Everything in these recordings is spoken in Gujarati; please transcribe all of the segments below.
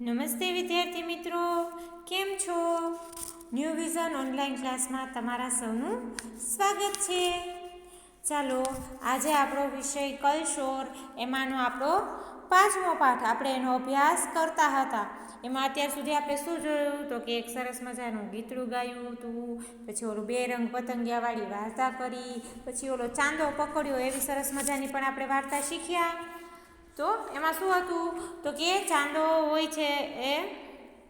નમસ્તે વિદ્યાર્થી મિત્રો, કેમ છો? ન્યૂ વિઝન ઓનલાઈન ક્લાસમાં તમારા સૌનું સ્વાગત છે. ચાલો, આજે આપણો વિષય કલશોર, એમાંનો આપણો પાંચમો પાઠ આપણે એનો અભ્યાસ કરતા હતા. એમાં અત્યાર સુધી આપણે શું જોયું તો કે એક સરસ મજાનું ગીતડું ગાયું હતું, પછી ઓલું બે રંગ પતંગિયાવાળી વાર્તા કરી, પછી ઓલો ચાંદો પકડ્યો, એવી સરસ મજાની પણ આપણે વાર્તા શીખ્યા. તો એમાં શું હતું? તો કે ચાંદો હોય છે એ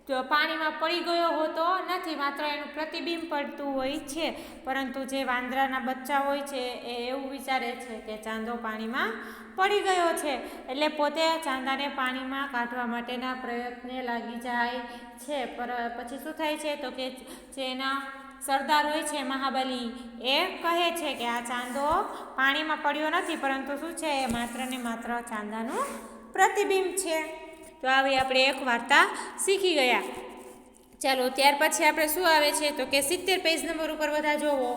જો પાણીમાં પડી ગયો હોતો નથી, માત્ર એનું પ્રતિબિંબ પડતું હોય છે. પરંતુ જે વાંદરાના બચ્ચા હોય છે એ એવું વિચારે છે કે ચાંદો પાણીમાં પડી ગયો છે. એટલે પોતે ચાંદાને પાણીમાં કાઢવા માટેના પ્રયત્ને લાગી જાય છે. પર પછી શું થાય છે? તો કે જે એના સરદાર હોય છે મહાબલી. એ કહે છે કે આ ચાંદો પાણીમાં પડ્યો નથી, પરંતુ શું છે? એ માત્ર ને માત્ર ચાંદાનું પ્રતિબિંબ છે. તો આવી આપણે એક વાર્તા શીખી ગયા. ચાલો, ત્યાર પછી આપણે શું આવે છે? તો કે સિત્તેર પેજ નંબર ઉપર બધા જોવો.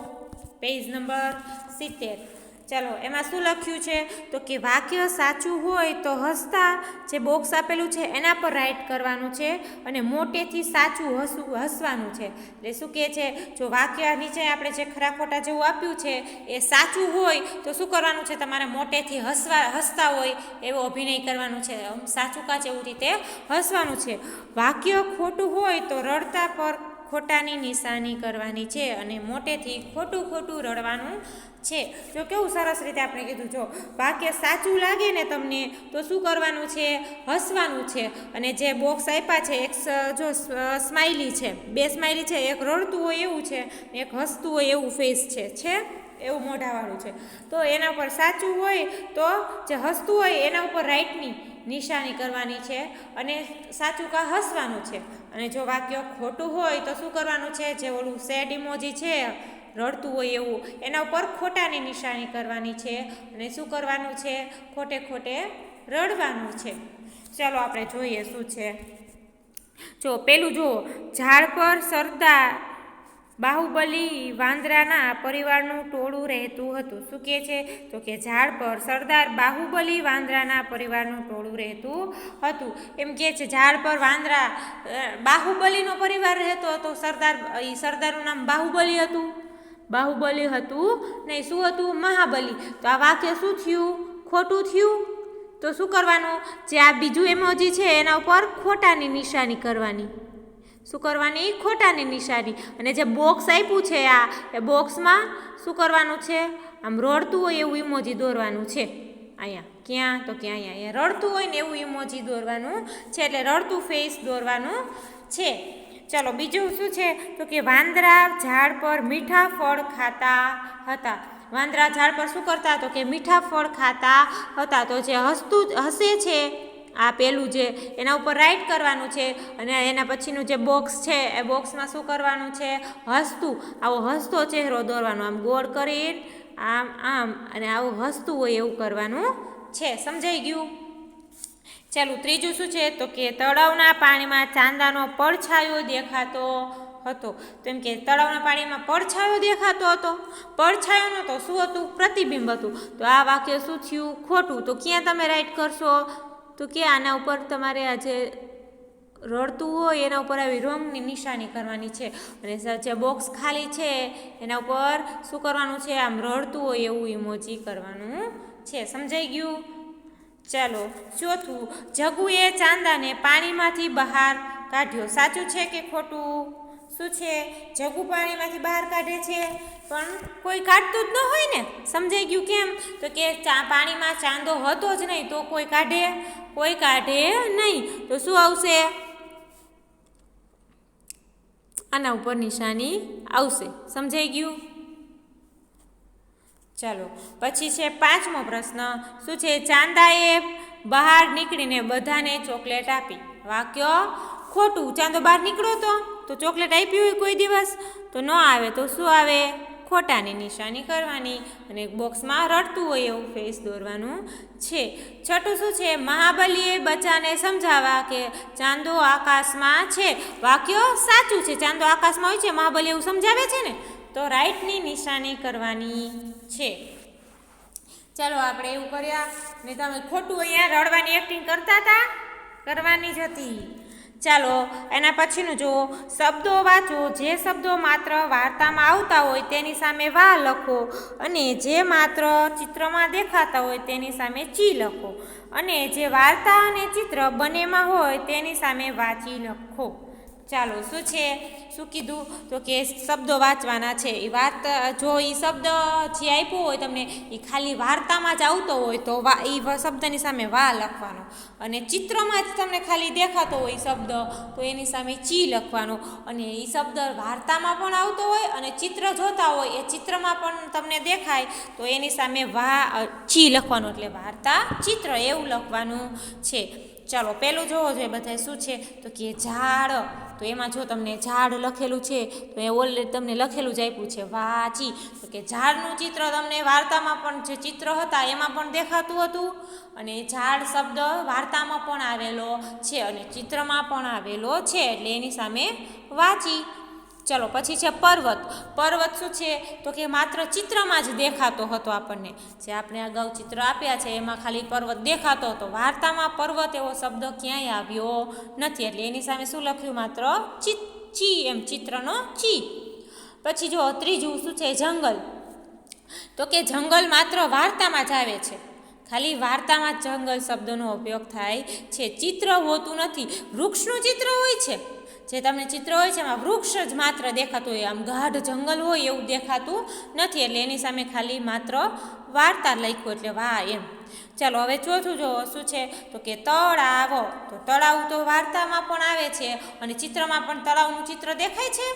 પેજ નંબર સિત્તેર. ચાલો, એમાં શું લખ્યું છે? તો કે વાક્ય સાચું હોય તો હસતા, જે બોક્સ આપેલું છે એના પર રાઈટ કરવાનું છે અને મોટેથી સાચું હસવું, હસવાનું છે. એટલે શું કહે છે? જો વાક્ય નીચે આપણે જે ખરા ખોટા જેવું આપ્યું છે, એ સાચું હોય તો શું કરવાનું છે? તમારે મોટેથી હસવા, હસતા હોય એવો અભિનય કરવાનું છે. સાચું કાચ એવું રીતે હસવાનું છે. વાક્ય ખોટું હોય તો રડતા પર ખોટાની નિશાની કરવાની છે અને મોટેથી ખોટું ખોટું રડવાનું છે. જો કેવું સરસ રીતે આપણે કીધું, જો વાક્ય સાચું લાગે ને તમને, તો શું કરવાનું છે? હસવાનું છે. અને જે બોક્સ આપ્યા છે, એક જો સ્માઇલી છે. બે સ્માઇલી છે, એક રડતું હોય એવું છે એક હસતું હોય એવું ફેસ છે. છે? એવું મોઢાવાળું છે. તો એના ઉપર સાચું હોય તો જે હસતું હોય એના ઉપર રાઈટની નિશાની કરવાની છે અને સાચું કા હસવાનું છે. અને જો વાક્ય ખોટું હોય તો શું કરવાનું છે? જે ઓલું સેડ ઇમોજી છે, રડતું હોય એવું, એના ઉપર ખોટાની નિશાની કરવાની છે. અને શું કરવાનું છે? ખોટે ખોટે રડવાનું છે. ચાલો આપણે જોઈએ શું છે. જો પેલું જુઓ, ઝાડ પર સરદાર બાહુબલી વાંદરાના પરિવારનું ટોળું રહેતું હતું. શું કહે છે? તો કે ઝાડ પર સરદાર બાહુબલી વાંદરાના પરિવારનું ટોળું રહેતું હતું. એમ કહે છે, ઝાડ પર વાંદરા બાહુબલીનો પરિવાર રહેતો હતો. સરદાર એ સરદારનું નામ બાહુબલી હતું. બાહુબલી હતું નહીં, શું હતું? મહાબલી. તો આ વાક્ય શું થયું? ખોટું થયું? તો શું કરવાનું? જે આ બીજું એમોજી છે, એના ઉપર ખોટાની નિશાની કરવાની. શું કરવાની? ખોટાની નિશાની. અને જે બોક્સ આપ્યું છે આ, એ બોક્સમાં શું કરવાનું છે? આમ રડતું હોય એવું ઇમોજી દોરવાનું છે. અહીંયા, ક્યાં? તો ક્યાં અહીંયા અહીંયા રડતું હોય ને એવું ઇમોજી દોરવાનું છે. એટલે રડતું ફેસ દોરવાનું છે. ચાલો, બીજું શું છે? તો કે વાંદરા ઝાડ પર મીઠા ફળ ખાતા હતા. વાંદરા ઝાડ પર શું કરતા? તો કે મીઠા ફળ ખાતા હતા. તો જે હસતું, હસે છે આ પેલું જે એના ઉપર રાઈટ કરવાનું છે અને એના પછીનું જે બોક્સ છે, એ બોક્સમાં શું કરવાનું છે? હસતું. આવો હસતો ચહેરો દોરવાનો. આમ ગોળ કરી, આમ આમ અને આવું હસતું હોય એવું કરવાનું છે. સમજાઈ ગયું? ચાલો, ત્રીજું શું છે? તો કે તળાવના પાણીમાં ચાંદાનો પડછાયો દેખાતો હતો. તો એમ કે તળાવના પાણીમાં પડછાયો દેખાતો હતો. પડછાયો નહોતો શું હતું? પ્રતિબિંબ હતું. તો આ વાક્ય શું થયું? ખોટું. તો ક્યાં તમે રાઈટ કરશો? તો કે આના ઉપર તમારે આજે રડતું હોય, એના ઉપર આવી રંગની નિશાની કરવાની છે. અને જે બોક્સ ખાલી છે, એના ઉપર શું કરવાનું છે? આમ રડતું હોય એવું ઇમોજી કરવાનું છે. સમજાઈ ગયું? ચાલો, ચોથું. જગુએ ચાંદાને પાણીમાંથી બહાર કાઢ્યો. સાચું છે કે ખોટું? શું છે? જગુ પાણીમાંથી બહાર કાઢે છે. પણ કોઈ કાઢતું જ ન હોય ને? સમજાઈ ગયું કેમ? તો કે ચા પાણીમાં ચાંદો હતો જ નહીં, તો કોઈ કાઢે? કોઈ કાઢે નહીં. તો શું આવશે? આના ઉપર નિશાની આવશે. સમજાઈ ગયું? ચાલો, પછી છે પાંચમો પ્રશ્ન. શું છે? ચાંદાએ બહાર નીકળીને બધાને ચોકલેટ આપી. વાક્ય ખોટું ચાંદો બહાર નીકળો તો. તો ચોકલેટ આપી હોય કોઈ દિવસ, તો ન આવે તો શું આવે? ખોટાની નિશાની કરવાની અને બોક્સમાં રડતું હોય એવું ફેસ દોરવાનું છે. છઠ્ઠું શું છે? મહાબલીએ બચ્ચાને સમજાવવા કે ચાંદો આકાશમાં છે. વાક્ય સાચું છે. ચાંદો આકાશમાં હોય છે. મહાબલી એવું સમજાવે છે ને? તો રાઈટની નિશાની કરવાની છે. ચાલો, આપણે એવું કર્યા. ને તમે ખોટું અહીંયા રડવાની એક્ટિંગ કરતા હતા? કરવાની જ હતી. ચાલો, એના પછીનું જુઓ. શબ્દો વાંચો, જે શબ્દો માત્ર વાર્તામાં આવતા હોય તેની સામે વા લખો અને જે માત્ર ચિત્રમાં દેખાતા હોય તેની સામે ચી લખો અને જે વાર્તા અને ચિત્ર બંનેમાં હોય તેની સામે વાંચી લખો. ચાલો, શું છે? શું કીધું? તો કે શબ્દો વાંચવાના છે. એ વાર્તા જો એ શબ્દ જે આપ્યો હોય તમને એ ખાલી વાર્તામાં જ આવતો હોય તો વા એ શબ્દની સામે વા લખવાનો. અને ચિત્રમાં જ તમને ખાલી દેખાતો હોય શબ્દ, તો એની સામે ચી લખવાનો. અને એ શબ્દ વાર્તામાં પણ આવતો હોય અને ચિત્ર જોતા હોય, એ ચિત્રમાં પણ તમને દેખાય, તો એની સામે વા ચી લખવાનું. એટલે વાર્તા ચિત્ર એવું લખવાનું છે. ચાલો, પહેલું જોવો જોઈએ બધા શું છે? તો કે ઝાડ. તો એમાં જો તમને ઝાડ લખેલું છે, તો એ ઓલરેડી તમને લખેલું જ આપ્યું છે, વાચી. તો કે ઝાડનું ચિત્ર તમને વાર્તામાં પણ જે ચિત્ર હતા, એમાં પણ દેખાતું હતું? અને ઝાડ શબ્દ વાર્તામાં પણ આવેલો છે અને ચિત્રમાં પણ આવેલો છે, એટલે એની સામે વાંચી. ચલો, પછી છે પર્વત. પર્વત શું છે? તો કે માત્ર ચિત્રમાં જ દેખાતો હતો આપણને. જે આપણે અગાઉ ચિત્ર આપ્યા છે, એમાં ખાલી પર્વત દેખાતો હતો. વાર્તામાં પર્વત એવો શબ્દ ક્યાંય આવ્યો નથી. એટલે એની સામે શું લખ્યું? માત્ર ચિત, ચી એમ, ચિત્રનો ચી. પછી જો, ત્રીજું શું છે? જંગલ. તો કે જંગલ માત્ર વાર્તામાં જ આવે છે. ખાલી વાર્તામાં જંગલ શબ્દનો ઉપયોગ થાય છે. ચિત્ર હોતું નથી. વૃક્ષનું ચિત્ર હોય છે. જે તમને ચિત્ર હોય છે, એમાં વૃક્ષ જ માત્ર દેખાતું હોય. આમ ગાઢ જંગલ હોય એવું દેખાતું નથી, એટલે એની સામે ખાલી માત્ર વાર્તા લખ્યું એટલે વાહ એમ. ચાલો, હવે ચોથું જો શું છે? તો કે તળાવ તો તળાવ તો વાર્તામાં પણ આવે છે અને ચિત્રમાં પણ તળાવનું ચિત્ર દેખાય છે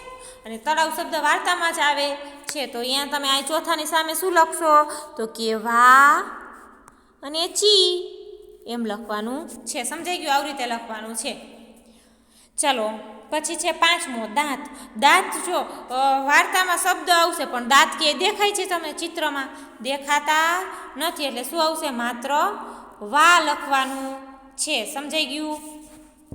અને તળાવ શબ્દ વાર્તામાં જ આવે છે. તો અહીંયા તમે આ ચોથાની સામે શું લખશો? તો કે વા અને ચી એમ લખવાનું છે. સમજાઈ ગયું? આવી રીતે લખવાનું છે. ચાલો પછી છે પાંચમો દાંત. દાંત જો વાર્તામાં શબ્દ આવશે, પણ દાંત કે દેખાય છે તમને ચિત્રમાં? દેખાતા નથી, એટલે શું આવશે? માત્ર વા લખવાનું છે. સમજાઈ ગયું?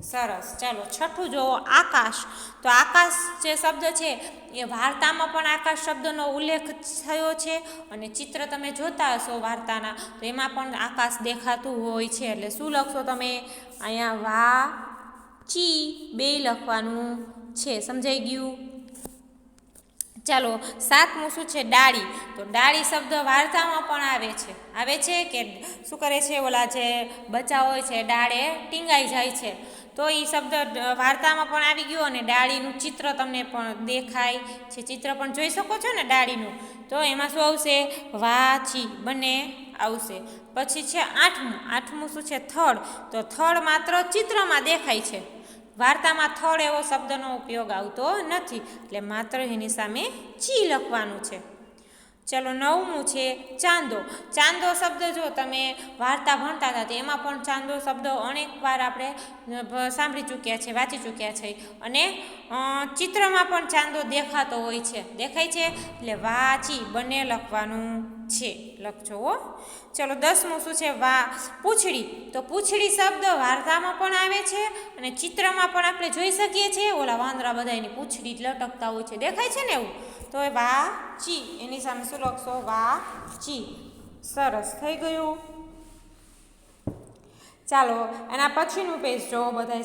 સરસ. ચાલો, છઠ્ઠું જુઓ, આકાશ. તો આકાશ જે શબ્દ છે, એ વાર્તામાં પણ આકાશ શબ્દનો ઉલ્લેખ થયો છે, અને ચિત્ર તમે જોતા હશો વાર્તાના, તો એમાં પણ આકાશ દેખાતું હોય છે. એટલે શું લખશો તમે? અહીંયા વા ચી બે લખવાનું છે, સમજાઈ ગયું? ચાલો, સાતમું શું છે? ડાળી. તો ડાળી શબ્દ વાર્તામાં પણ આવે છે. આવે છે કે શું કરે છે? ઓલા જે બચ્ચા હોય છે, ડાળે ટીંગાઈ જાય છે. તો એ શબ્દ વાર્તામાં પણ આવી ગયો અને ડાળીનું ચિત્ર તમને પણ દેખાય છે. ચિત્ર પણ જોઈ શકો છો ને ડાળીનું? તો એમાં શું આવશે? વાચી. બંને આવશે. પછી છે આઠમું. આઠમું શું છે? થડ. તો થડ માત્ર ચિત્રમાં દેખાય છે. વાર્તામાં થડ એવો શબ્દનો ઉપયોગ આવતો નથી, એટલે માત્ર એની સામે ચી લખવાનું છે. ચલો નવમું છે ચાંદો. ચાંદો શબ્દ જો તમે વાર્તા ભણતા હતા એમાં પણ ચાંદો શબ્દ અનેક વાર આપણે સાંભળી ચૂક્યા છે, વાંચી ચૂક્યા છે. અને ચિત્રમાં પણ ચાંદો દેખાતો હોય છે. દેખાય છે? એટલે વાંચી, બંને લખવાનું. છે. લખજો હો ચલો દસમું શું છે? વા. પૂંછડી. તો પૂંછડી શબ્દ વાર્તામાં પણ આવે છે અને ચિત્રમાં પણ આપણે જોઈ શકીએ છીએ. ઓલા વાંદરા બધા એની પૂંછડી લટકતા હોય છે. દેખાય છે ને એવું? તો એ વા, ચી. એની સામે શું લખશો? વા, ચી. સરસ. થઈ ગયું. ચાલો, એના પછીનું પેજ જોવો બધા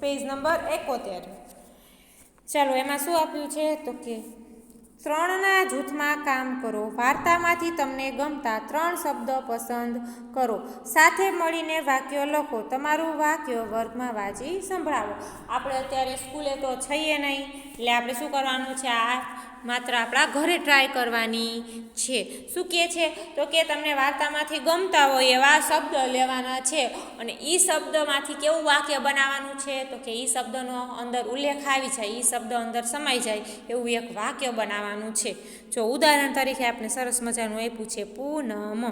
પેજ નંબર એકોતેર. ચાલો, એમાં શું આપ્યું છે? તો કે ત્રણના જૂથમાં કામ કરો. વાર્તામાંથી તમને ગમતા ત્રણ શબ્દ પસંદ કરો. સાથે મળીને વાક્યો લખો. તમારું વાક્ય વર્ગમાં વાંચી સંભળાવો. આપણે અત્યારે સ્કૂલે તો છઈએ નહીં. એટલે આપણે શું કરવાનું છે? આ માત્ર આપણા ઘરે ટ્રાય કરવાની છે. શું કહે છે? તો કે તમને વાર્તામાંથી ગમતા હોય એવા શબ્દ લેવાના છે અને એ શબ્દમાંથી કેવું વાક્ય બનાવવાનું છે? તો કે એ શબ્દનો અંદર ઉલ્લેખ આવી જાય એ શબ્દ અંદર સમાઈ જાય એવું એક વાક્ય બનાવવાનું છે. જો ઉદાહરણ તરીકે આપણે સરસ મજાનું આપ્યું છે, પૂનમ.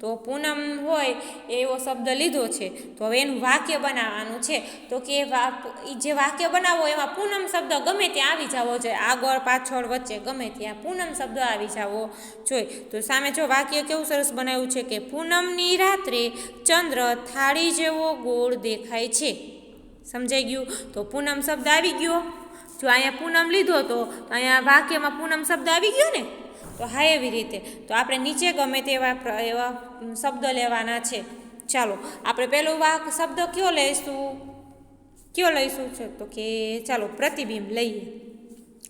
તો પૂનમ હોય એવો શબ્દ લીધો છે. તો હવે એનું વાક્ય બનાવવાનું છે. તો કે જે વાક્ય બનાવો એમાં પૂનમ શબ્દ ગમે ત્યાં આવી જવો જોઈએ આગળ, પાછળ, વચ્ચે ગમે ત્યાં પૂનમ શબ્દ આવી જવો જોઈએ તો સામે જો વાક્ય કેવું સરસ બનાવ્યું છે કે પૂનમની રાત્રે ચંદ્ર થાળી જેવો ગોળ દેખાય છે. સમજાઈ ગયું? તો પૂનમ શબ્દ આવી ગયો. જો અહીંયા પૂનમ લીધો તો અહીંયા વાક્યમાં પૂનમ શબ્દ આવી ગયો ને? તો હા, એવી રીતે. તો આપણે નીચે ગમે તેવા એવા શબ્દ લેવાના છે. ચાલો, આપણે પેલો વાક, શબ્દ કયો લઈશું? કયો લઈશું છે? તો કે, ચાલો, પ્રતિબિંબ લઈએ.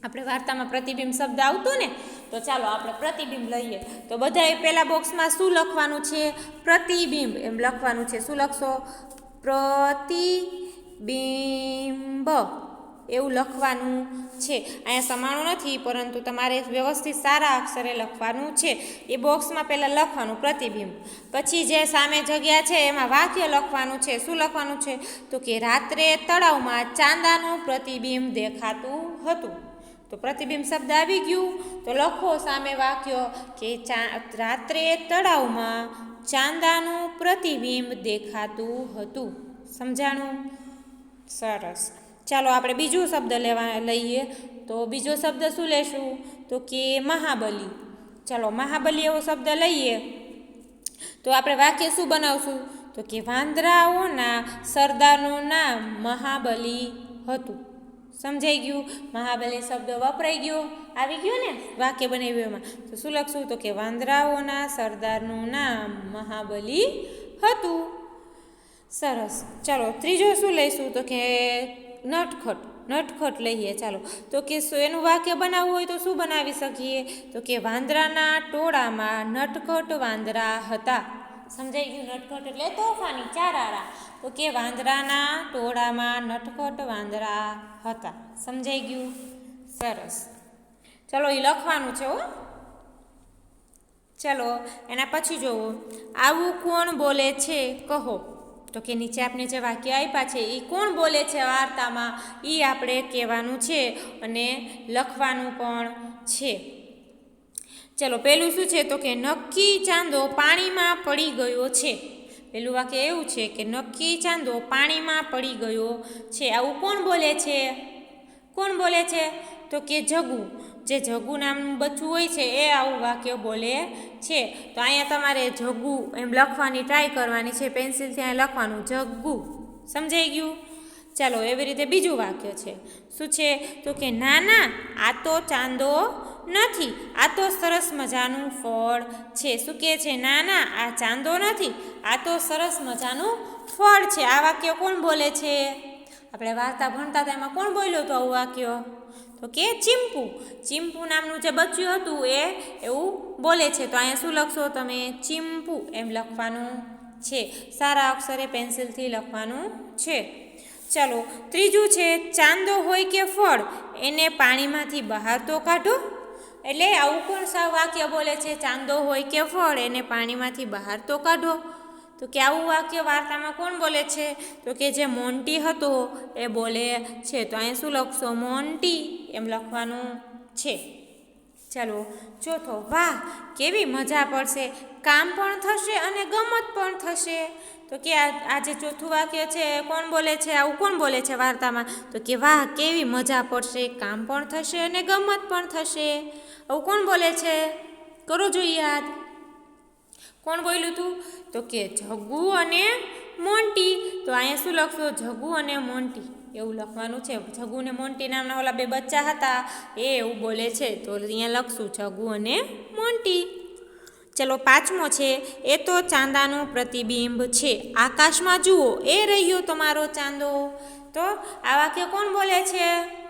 આપણે વાર્તામાં પ્રતિબિંબ શબ્દ આવતો ને, તો ચાલો, આપણે પ્રતિબિંબ લઈએ. તો બધાએ પહેલાં બોક્સમાં શું લખવાનું છે? પ્રતિબિંબ એમ લખવાનું છે. શું લખશો? પ્રતિબિંબ. એવું લખવાનું છે. અહીંયા સમાણું નથી, પરંતુ તમારે વ્યવસ્થિત સારા અક્ષરે લખવાનું છે. એ બોક્સમાં પહેલાં લખવાનું પ્રતિબિંબ. પછી જે સામે જગ્યા છે, એમાં વાક્ય લખવાનું છે. શું લખવાનું છે? તો કે રાત્રે તળાવમાં ચાંદાનું પ્રતિબિંબ દેખાતું હતું. તો પ્રતિબિંબ શબ્દ આવી ગયું. તો લખો સામે વાક્ય કે રાત્રે તળાવમાં ચાંદાનું પ્રતિબિંબ દેખાતું હતું. સમજાણું? સરસ. ચાલો આપણે બીજો શબ્દ લેવા લઈએ. તો બીજો શબ્દ શું લેશું? તો કે મહાબલી. ચાલો મહાબલી એવો શબ્દ લઈએ. તો આપણે વાક્ય શું બનાવશું? તો કે વાંદરાઓના સરદારનું નામ મહાબલી હતું. સમજાઈ ગયું? મહાબલી શબ્દ વપરાઈ ગયો. આવી ગયો ને વાક્ય બનાવ્યું એમાં. તો શું લખશું? તો કે વાંદરાઓના સરદારનું નામ મહાબલી હતું. સરસ. ચાલો ત્રીજો શું લઈશું? તો કે નટખટ નટખટ લઈએ, ચાલો. તો કે શું એનું વાક્ય બનાવવું હોય તો શું બનાવી શકીએ? તો કે વાંદરાના ટોળામાં નટખટ વાંદરા હતા. સમજાઈ ગયું? નટખટ એટલે તોફાની, ચારારા. તો કે વાંદરાના ટોળામાં નટખટ વાંદરા હતા. સમજાઈ ગયું? સરસ. ચલો એ લખવાનું છે હો. ચલો, એના પછી જોવો. આવું કોણ બોલે છે? કહો. તો કે નીચે આપણે જે વાક્ય આપ્યા છે એ કોણ બોલે છે વાર્તામાં? એ આપણે કહેવાનું છે અને લખવાનું પણ છે. ચલો પહેલું શું છે? તો કે નક્કી ચાંદો પાણીમાં પડી ગયો છે. પહેલું વાક્ય એવું છે કે નક્કી ચાંદો પાણીમાં પડી ગયો છે. આવું કોણ બોલે છે? કોણ બોલે છે? તો કે જગુ. જે જગુ નામનું બચ્ચું હોય છે, એ આવું વાક્ય બોલે છે. તો અહીંયા તમારે જગુ એમ લખવાની ટ્રાય કરવાની છે પેન્સિલથી અહીંયા લખવાનું જગ્ગુ સમજાઈ ગયું? ચાલો, એવી રીતે બીજું વાક્ય છે. શું છે? તો કે, ના ના, આ તો ચાંદો નથી, આ તો સરસ મજાનું ફળ છે. શું કહે છે? ના ના, આ ચાંદો નથી, આ તો સરસ મજાનું ફળ છે. આ વાક્ય કોણ બોલે છે? આપણે વાર્તા ભણતા હતા, એમાં કોણ બોલ્યો તો આવું વાક્ય? તો કે ચીમ્પુ. ચીમ્પુ નામનું જે બચ્ચું હતું એ એવું બોલે છે. તો અહીંયા શું લખશો તમે? ચીમ્પુ એમ લખવાનું છે. સારા અક્ષરે પેન્સિલથી લખવાનું છે. ચાલો, ત્રીજું છે, ચાંદો હોય કે ફળ, એને પાણીમાંથી બહાર તો કાઢો. એટલે આવું કોણ વાક્ય બોલે છે? ચાંદો હોય કે ફળ, એને પાણીમાંથી બહાર તો કાઢો. તો કે આવું વાક્ય વાર્તામાં કોણ બોલે છે? તો કે જે મોન્ટી હતો, એ બોલે છે. તો અહીં શું લખશો? મોન્ટી એમ લખવાનું છે. ચાલો, ચોથો, વાહ, કેવી મજા પડશે. કામ પણ થશે અને ગમત પણ થશે. તો કે આ જે ચોથું વાક્ય છે કોણ બોલે છે? આવું કોણ બોલે છે વાર્તામાં? તો કે વાહ, કેવી મજા પડશે. કામ પણ થશે અને ગમત પણ થશે. આવું કોણ બોલે છે? કરો જોઈએ યાદ. કોણ બોલ્યું હતું તો કે જગુ અને મોન્ટી. તો અહીંયા શું લખશો? જગુ અને મોન્ટી. એવું લખવાનું છે. જગુ અને મોન્ટી નામના ઓલા બે બચ્ચા હતા. એ એવું બોલે છે. તો અહીંયા લખશું, જગુ અને મોન્ટી. ચલો, પાંચમો છે. એ તો ચાંદાનું પ્રતિબિંબ છે. આકાશમાં જુઓ, એ રહ્યો તમારો ચાંદો. તો આ વાક્ય કોણ બોલે છે?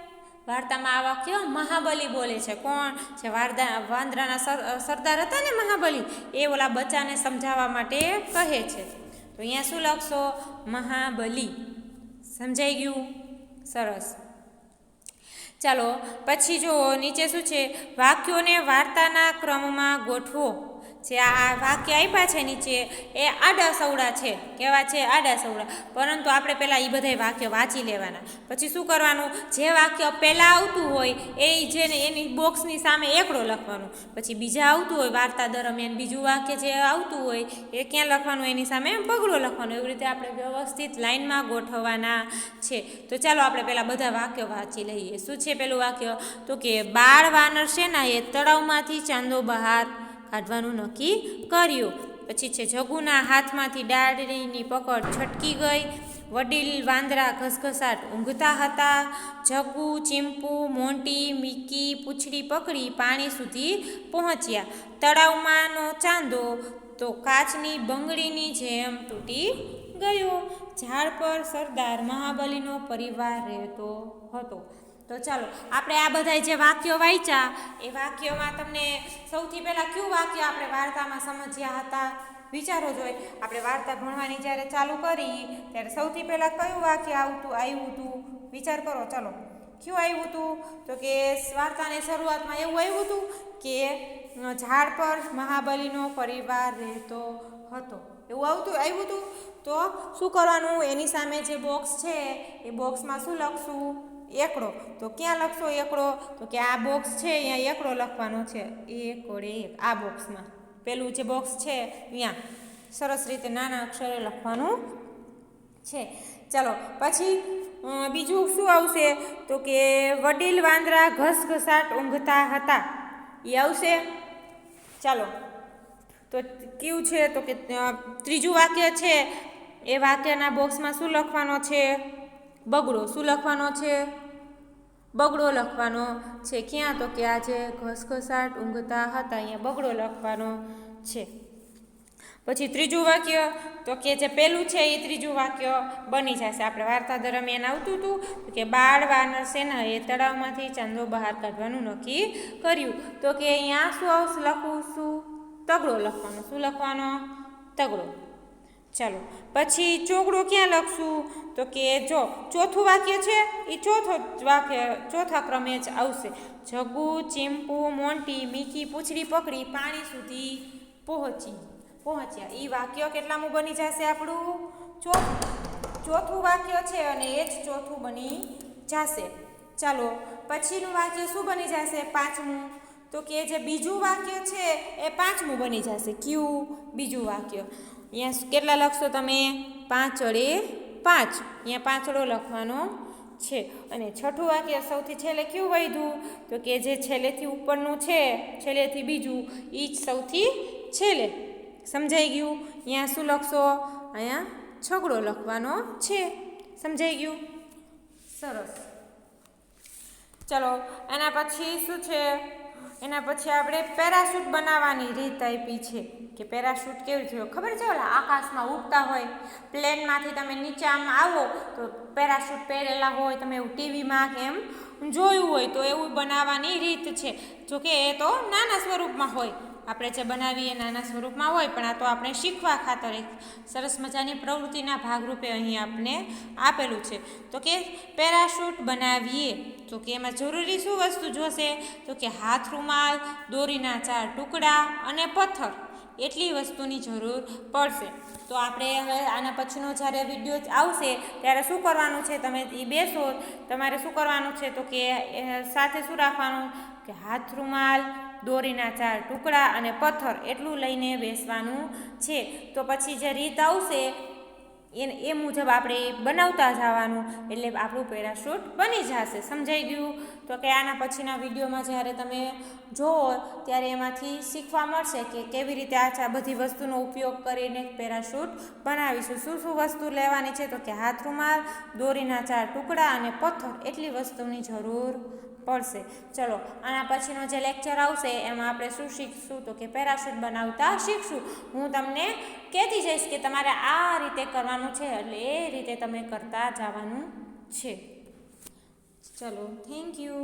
વાર્તામાં આ કયો મહાબલી બોલે છે? કોણ જે વારદા, વાંદરાના સરદાર હતા ને મહાબલી? એ ઓલા બચ્ચાને સમજાવવા માટે કહે છે. તો અહીંયા શું લખશો? મહાબલી. સમજાઈ ગયું? સરસ. ચાલો, પછી જો નીચે શું છે? વાક્યોને વાર્તાના ક્રમમાં ગોઠવો. જે આ વાક્ય આપ્યા છે નીચે, એ આડા સવડા છે, કેવા છે આડા સવડા. પરંતુ આપણે પહેલાં એ બધાય વાક્ય વાંચી લેવાના. પછી શું કરવાનું? જે વાક્ય પહેલાં આવતું હોય, એ જેને એની બોક્સની સામે એકડો લખવાનું. પછી બીજા આવતું હોય, વાર્તા દરમિયાન બીજું વાક્ય જે આવતું હોય, એ ક્યાં લખવાનું? એની સામે બગડો લખવાનો. એવી રીતે આપણે વ્યવસ્થિત લાઇનમાં ગોઠવવાના છે. તો ચાલો આપણે પહેલાં બધા વાક્યો વાંચી લઈએ. શું છે પેલું વાક્ય? તો કે, બાળ વાનર સેનાએ તળાવમાંથી ચાંદો બહાર કાઢવાનું નક્કી કર્યું. પછી છે જગુના હાથમાંથી ડાળીની પકડ છટકી ગઈ. વડીલ વાંદરા ઘસઘસાટ ઊંઘતા હતા. જગુ, ચીમ્પુ મોન્ટી મીકી પૂંછડી પકડી પાણી સુધી પહોંચ્યા. તળાવમાંનો ચાંદો તો કાચની બંગડીની જેમ તૂટી ગયો. ઝાડ પર સરદાર મહાબલીનો પરિવાર રહેતો હતો. તો ચાલો, આપણે આ બધા જે વાક્યો વાંચ્યા, એ વાક્યોમાં તમને સૌથી પહેલાં કયું વાક્ય આપણે વાર્તામાં સમજ્યા હતા? વિચારો જોઈએ આપણે વાર્તા ભણવાની જ્યારે ચાલુ કરી, ત્યારે સૌથી પહેલાં કયું વાક્ય આવતું, આવ્યું હતું? વિચાર કરો, ચાલો. કયું આવ્યું હતું? તો કે વાર્તાની શરૂઆતમાં એવું આવ્યું હતું કે ઝાડ પર મહાબલીનો પરિવાર રહેતો હતો. એવું આવતું, આવ્યું હતું? તો શું કરવાનું? એની સામે જે બોક્સ છે, એ બોક્સમાં શું લખશું? એકડો. તો ક્યાં લખશો એકડો? તો કે આ બોક્સ છે, અહીંયા એકડો લખવાનો છે. એક એક, આ બોક્સમાં પેલું જે બોક્સ છે, અહીંયા. સરસ રીતે નાના અક્ષરે લખવાનું છે. ચાલો, પછી બીજું શું આવશે? તો કે વડીલ વાંદરા ઘસઘસાટ ઊંઘતા હતા. એ આવશે? ચાલો. તો કયું છે? તો કે ત્રીજું વાક્ય છે. એ વાક્યના બોક્સમાં શું લખવાનો છે? બગડો. શું લખવાનો છે? બગડો લખવાનો છે. ક્યાં તો કે આજે ઘસઘસાટ ઊંઘતા હતા, અહીંયા બગડો લખવાનો છે. પછી ત્રીજું વાક્ય તો કે જે પહેલું છે એ ત્રીજું વાક્ય બની જશે. આપણે વાર્તા દરમિયાન આવતું હતું કે બાળ વાનર સેનાએ તળાવમાંથી ચાંદો બહાર કાઢવાનું નક્કી કર્યું. તો કે અહીંયા શું આવશે લખવું? શું? તગડો લખવાનો. શું લખવાનો? તગડો. ચાલો. પછી ચોગડો ક્યાં લખશું? તો કે જો, ચોથું વાક્ય છે એ ચોથો વાક્ય, ચોથા ક્રમે જ આવશે. જગુ ચીમ્પુ મોન્ટી મીકી પૂછડી, પકડી, પાણી સુધી પહોંચી. પહોંચ્યા. એ વાક્ય કેટલામું બની જશે આપણું? ચોથું ચોથું વાક્ય છે અને એ જ ચોથું બની જશે. ચાલો, પછીનું વાક્ય શું બની જશે? પાંચમું. તો કે જે બીજું વાક્ય છે, એ પાંચમું બની જશે. કયું? બીજું વાક્ય. અહીંયા કેટલા લખશો તમે? પાંચ અડે પાંચ. અહીંયા પાંચડો લખવાનો છે. અને છઠ્ઠું વાક્ય સૌથી છેલ્લે કયું વધ્યું તો કે જે છેલ્લેથી ઉપરનું છે, છેલ્લેથી બીજું એ જ સૌથી છેલ્લે. સમજાઈ ગયું? અહીંયા શું લખશો? અહીંયા છગડો લખવાનો છે. સમજાઈ ગયું? સરસ. ચલો, એના પછી શું છે? એના પછી આપણે પેરાશૂટ બનાવવાની રીત આપી છે કે પેરાશૂટ કેવી રીતે ખબર છે ઓલા આકાશમાં ઉડતા હોય, પ્લેનમાંથી તમે નીચે આમ આવો તો પેરાશૂટ પહેરેલા હોય, તમે એવું ટીવીમાં કે એમ જોયું હોય તો એવું બનાવવાની રીત છે. જોકે એ તો નાના સ્વરૂપમાં હોય. આપણે જે બનાવીએ નાના સ્વરૂપમાં હોય, પણ આ તો આપણે શીખવા ખાતર એક સરસ મજાની પ્રવૃત્તિના ભાગરૂપે અહીં આપને આપેલું છે. તો કે પેરાશૂટ બનાવીએ, તો કે એમાં જરૂરી શું વસ્તુ જોશે? તો કે હાથ રૂમાલ, દોરીના ચાર ટુકડા અને પથ્થર, એટલી વસ્તુની જરૂર પડશે. તો આપણે હવે આના પછીનો જ્યારે વીડિયો આવશે, ત્યારે શું કરવાનું છે? તમે એ બેસો. તમારે શું કરવાનું છે? તો કે સાથે શું રાખવાનું? કે હાથ રૂમાલ દોરીના ચાર ટુકડા અને પથ્થર એટલું લઈને બેસવાનું છે. તો પછી જે રીત આવશે, એ એ મુજબ આપણે બનાવતા જવાનું. એટલે આપણું પેરાશૂટ બની જશે. સમજાઈ ગયું? તો કે આના પછીના વિડીયોમાં જ્યારે તમે જુઓ ત્યારે એમાંથી શીખવા મળશે કે કેવી રીતે આ બધી વસ્તુનો ઉપયોગ કરીને પેરાશૂટ બનાવીશું. શું શું વસ્તુ લેવાની છે? તો કે હાથ દોરીના ચાર ટુકડા અને પથ્થર. એટલી વસ્તુની જરૂર પડશે. ચલો, આના પછીનો જે લેક્ચર આવશે, એમાં આપણે શું શીખશું? તો કે પેરાશૂટ બનાવતા શીખશું. હું તમને કહેતી જઈશ કે તમારે આ રીતે કરવાનું છે, એટલે એ રીતે તમે કરતા જવાનું છે. ચલો થેન્ક યુ